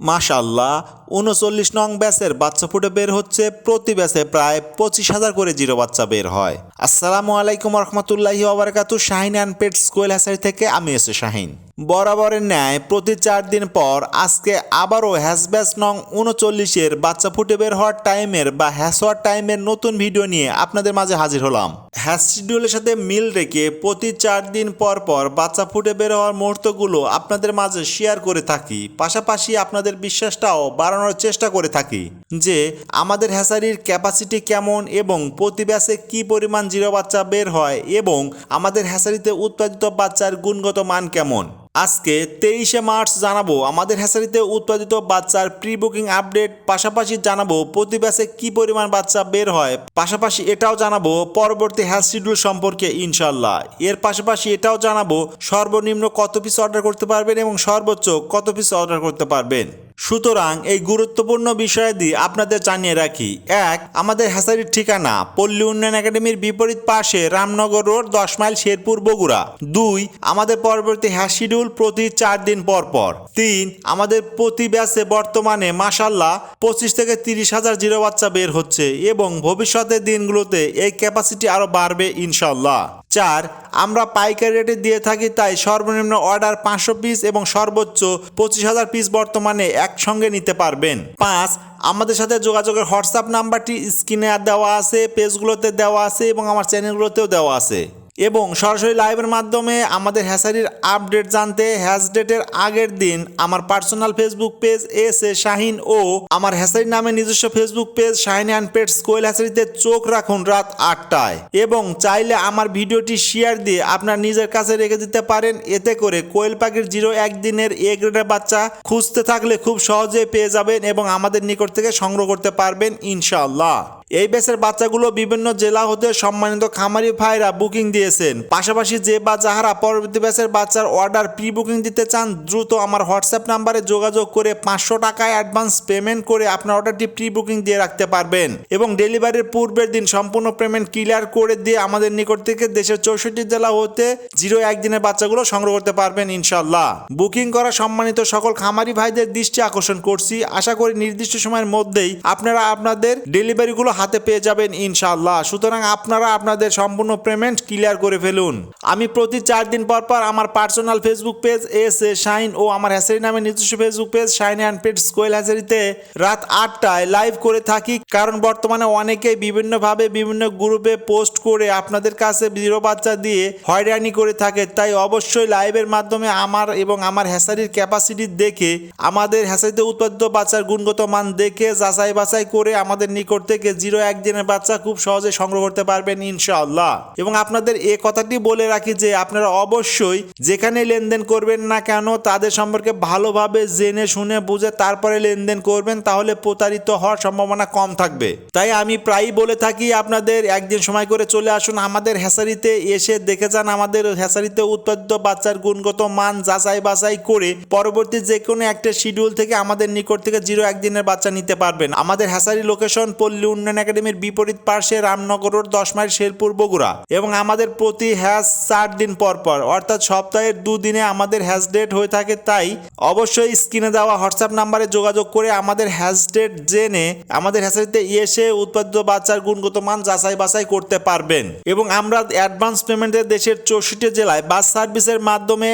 মাশাল্লাহ উনচল্লিশ নং ব্যাচের বাচ্চা ফুটে বের হচ্ছে, প্রতি ব্যাচে প্রায় পঁচিশ হাজার করে জিরো বাচ্চা বের হয়। আসসালামু আলাইকুম রহমতুল্লাহি ওবরাকাতু Shahin and pet school hatchery থেকে, আমি এসে শাহিন। বরাবরের ন্যায় প্রতি চার দিন পর আজকে আবারও হ্যাশ ব্যাচ নং উনচল্লিশের বাচ্চা ফুটে বের হওয়ার টাইমের বা হ্যাশ হওয়ার টাইমের নতুন ভিডিও নিয়ে আপনাদের মাঝে হাজির হলাম। হ্যাশ শিডিউলের সাথে মিল রেখে প্রতি চার দিন পর পর বাচ্চা ফুটে বের হওয়ার মুহূর্তগুলো আপনাদের মাঝে শেয়ার করে থাকি। পাশাপাশি আপনাদের বিশ্বাসটাও বাড়ানোর চেষ্টা করে থাকি যে আমাদের হ্যাসারির ক্যাপাসিটি কেমন এবং প্রতি ব্যাসে কি পরিমাণ জিরো বাচ্চা বের হয় এবং আমাদের হ্যাসারিতে উৎপাদিত বাচ্চার গুণগত মান কেমন। আজকে তেইশে মার্চ জানাব আমাদের হ্যাসারিতে উৎপাদিত বাচ্চার প্রি বুকিং আপডেট পাশাপাশি জানাব প্রতি ব্যাচে কি পরিমাণ বাচ্চা বের হয়। পাশাপাশি এটাও জানাব পরবর্তী হ্যাশ শিডিউল সম্পর্কে ইনশাল্লাহ এর পাশাপাশি এটাও জানাব সর্বনিম্ন কত পিস অর্ডার করতে পারবেন এবং সর্বোচ্চ কত পিস অর্ডার করতে পারবেন। সুতরাং এই গুরুত্বপূর্ণ বিষয়াদি আপনাদের জানিয়ে রাখি। এক, আমাদের হ্যাসারির ঠিকানা, পল্লী উন্নয়ন একাডেমির বিপরীত পাশে রামনগর রোড, দশ মাইল শেরপুর, বগুড়া। দুই, আমাদের পরবর্তী হ্যাশ শিডিউল প্রতি চার দিন পর পর। তিন, আমাদের প্রতি ব্যাচে বর্তমানে মাসাল্লাহ পঁচিশ থেকে তিরিশ হাজার জিরো বাচ্চা বের হচ্ছে এবং ভবিষ্যতের দিনগুলোতে এই ক্যাপাসিটি আরও বাড়বে ইনশাল্লাহ চার, আমরা পাইকারি রেটে দিয়ে থাকি তাই সর্বনিম্ন অর্ডার পাঁচশো পিস এবং সর্বোচ্চ পঁচিশ হাজার পিস বর্তমানে একসঙ্গে নিতে পারবেন। পাঁচ, আমাদের সাথে যোগাযোগের হোয়াটসঅ্যাপ নাম্বারটি স্ক্রিনে দেওয়া আছে, পেজগুলোতে দেওয়া আছে এবং আমার চ্যানেলগুলোতেও দেওয়া আছে। এবং সরাসরি লাইভের মাধ্যমে আমাদের হ্যাসারির আপডেট জানতে হ্যাশ ডেটের আগের দিন আমার personal Facebook page S A Shahin ও আমার হ্যাসারির নামে নিজস্ব Facebook page Shahin and pets quail হ্যাসারিতে চোখ রাখুন রাত আটটায়। এবং চাইলে আমার ভিডিওটি শেয়ার দিয়ে আপনার নিজের কাছে রেখে দিতে পারেন। এতে করে কোয়েল পাখির জিরো একদিনের এ গ্রেডের বাচ্চা খুঁজতে থাকলে খুব সহজেই পেয়ে যাবেন এবং আমাদের নিকট থেকে সংগ্রহ করতে পারবেন ইনশাআল্লাহ। এই ব্যাচের বাচ্চাগুলো বিভিন্ন জেলা হতে সম্মানিত খামারি ভাইরা বুকিং দিয়েছেন। পাশাপাশি যে বা যাহারা পরবর্তী ব্যাচের বাচ্চার অর্ডার প্রি বুকিং দিতে চান, দ্রুত আমার হোয়াটসঅ্যাপ নাম্বারে যোগাযোগ করে পাঁচশো টাকায় অ্যাডভান্স পেমেন্ট করে আপনার অর্ডারটি প্রি বুকিং দিয়ে রাখতে পারবেন এবং ডেলিভারির পূর্বের দিন সম্পূর্ণ পেমেন্ট ক্লিয়ার করে দিয়ে আমাদের নিকট থেকে দেশের চৌষট্টি জেলা হতে জিরো একদিনের বাচ্চাগুলো সংগ্রহ করতে পারবেন ইনশাল্লাহ বুকিং করা সম্মানিত সকল খামারি ভাইদের দৃষ্টি আকর্ষণ করছি। আশা করি নির্দিষ্ট সময়ের মধ্যেই আপনারা আপনাদের ডেলিভারিগুলো হাতে পেয়ে যাবেন ইনশাআল্লাহ। সুতরাং আপনারা আপনাদের সম্পূর্ণ পেমেন্ট ক্লিয়ার করে ফেলুন। আমি প্রতি চার দিন পর পর আমার personal Facebook page S A Shahin ও আমার হ্যাসারি নামে নিজস্ব Facebook page Shahin and pet quail হ্যাসারিতে রাত আটটায় লাইভ করে থাকি। কারণ বর্তমানে অনেকেই বিভিন্নভাবে বিভিন্ন গ্রুপে পোস্ট করে আপনাদের কাছে জিরো বাচ্চা দিয়ে হয়রানি করে থাকে। তাই অবশ্যই লাইভের মাধ্যমে আমার এবং আমার হ্যাসারির ক্যাপাসিটি দেখে, আমাদের হ্যাসারিতে উৎপাদিত বাচ্চার গুণগত মান দেখে যাচাই বাছাই করে আমাদের নিকট থেকে জিরো একদিনের বাচ্চা খুব সহজে সংগ্রহ করতে পারবেন ইনশাআল্লাহ। এবং আপনাদের এ কথাটি বলে রাখি যে আপনারা অবশ্যই যেখানে লেনদেন করবেন না কেন, তাদের সম্পর্কে ভালোভাবে জেনে শুনে বুঝে তারপরে লেনদেন করবেন, তাহলে প্রতারিত হওয়ার সম্ভাবনা কম থাকবে। তাই আমি প্রায়ই বলে থাকি আপনাদের, একদিন সময় করে চলে আসুন আমাদের হ্যাসারিতে, এসে দেখে যান আমাদের হ্যাসারিতে উৎপাদিত বাচ্চার গুণগত মান যাচাই বাছাই করে পরবর্তী যে কোনো একটা শিডিউল থেকে আমাদের নিকট থেকে জিরো একদিনের বাচ্চা নিতে পারবেন। আমাদের হ্যাসারি লোকেশন পল্লী উন্নয়ন একাডেমির বিপরীত পাশে রামনগর রোড দশ মাইল শেরপুর বগুড়া এবং আমাদের প্রতি হ্যাশ চার দিন পর পর, অর্থাৎ সপ্তাহের দুদিনে আমাদের হ্যাশ ডেট হয়ে থাকে তাই অবশ্যই স্ক্রিনে দেওয়া হোয়াটসঅ্যাপ নাম্বারে যোগাযোগ করে আমাদের হ্যাশ ডেট জেনে আমাদের হ্যাসারিতে এসে উৎপাদিত বাচ্চার গুণগত মান যাচাই বাছাই করতে পারবেন। এবং আমরা অ্যাডভান্স পেমেন্টে দেশের চৌষট্টি জেলায় বাস সার্ভিসের মাধ্যমে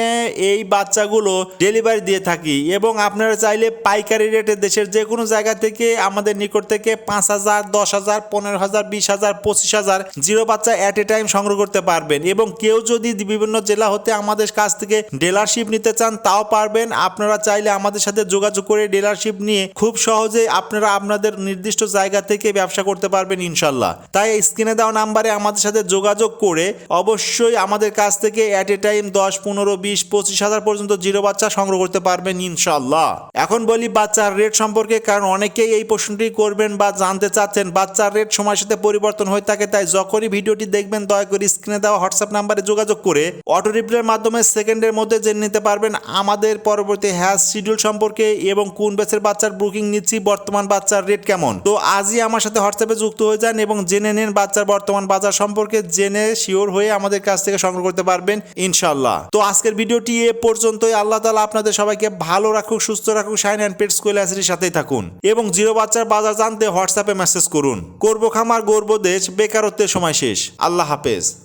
এই বাচ্চাগুলো ডেলিভারি দিয়ে থাকি এবং আপনারা চাইলে পাইকারি রেটে দেশের যে কোনো জায়গা থেকে আমাদের নিকট থেকে পাঁচ হাজার, দশ হাজার, পনেরো হাজার, বিশ হাজার, পঁচিশ হাজার জিরো বাচ্চা অ্যাট এ টাইম সংগ্রহ করতে পারবেন। এবং কেউ যদি বিভিন্ন জেলা হতে আমাদের কাছ থেকে ডিলারশিপ নিতে চান, তাও পারবেন। আপনারা চাইলে আমাদের সাথে যোগাযোগ করে ডিলারশিপ নিয়ে খুব সহজে আপনারা আপনাদের নির্দিষ্ট জায়গা থেকে ব্যবসা করতে পারবেন ইনশাল্লাহ। তাই স্ক্রিনে দেওয়া নাম্বারে আমাদের সাথে যোগাযোগ করে অবশ্যই আমাদের কাছ থেকে অ্যাট এ টাইম দশ, পনেরো, বিশ, পঁচিশ হাজার পর্যন্ত জিরো বাচ্চা সংগ্রহ করতে পারবেন ইনশাল্লাহ। এখন বলি বাচ্চার রেট সম্পর্কে, কারণ অনেকেই এই প্রশ্নটি করবেন বা জানতে চাচ্ছেন বা বাচ্চার রেট সময়ের সাথে পরিবর্তন হয়ে থাকে, তাই যখনই ভিডিওটি দেখবেন, দয়া করে স্ক্রিনে দেওয়া হোয়াটসঅ্যাপ নাম্বারে যোগাযোগ করে অটো রিপ্লাইয়ের মাধ্যমে সেকেন্ডের মধ্যে জেনে নিতে পারবেন আমাদের পরবর্তী হ্যাশ শিডিউল সম্পর্কে এবং কোন ব্যাচের বাচ্চার বুকিং নিচ্ছি, বর্তমান বাচ্চার রেট কেমন। তো আজই আমার সাথে হোয়াটসঅ্যাপে যুক্ত হয়ে যান এবং জেনে নেন বাচ্চার বর্তমান বাজার সম্পর্কে, জেনে শিওর হয়ে আমাদের কাছ থেকে সংগ্রহ করতে পারবেন ইনশাল্লাহ তো আজকের ভিডিওটি এ পর্যন্তই। আল্লাহ তালা আপনাদের সবাইকে ভালো রাখুক, সুস্থ রাখুক সাইন অ্যান্ড পেট স্কুল সাথেই থাকুন। এবং জিরো বাচ্চার বাজার জানতে হোয়াটসঅ্যাপে মেসেজ করুন। করব খামার গর্ব দেশ বেকারত্বের সময় শেষ। আল্লাহ হাফেজ।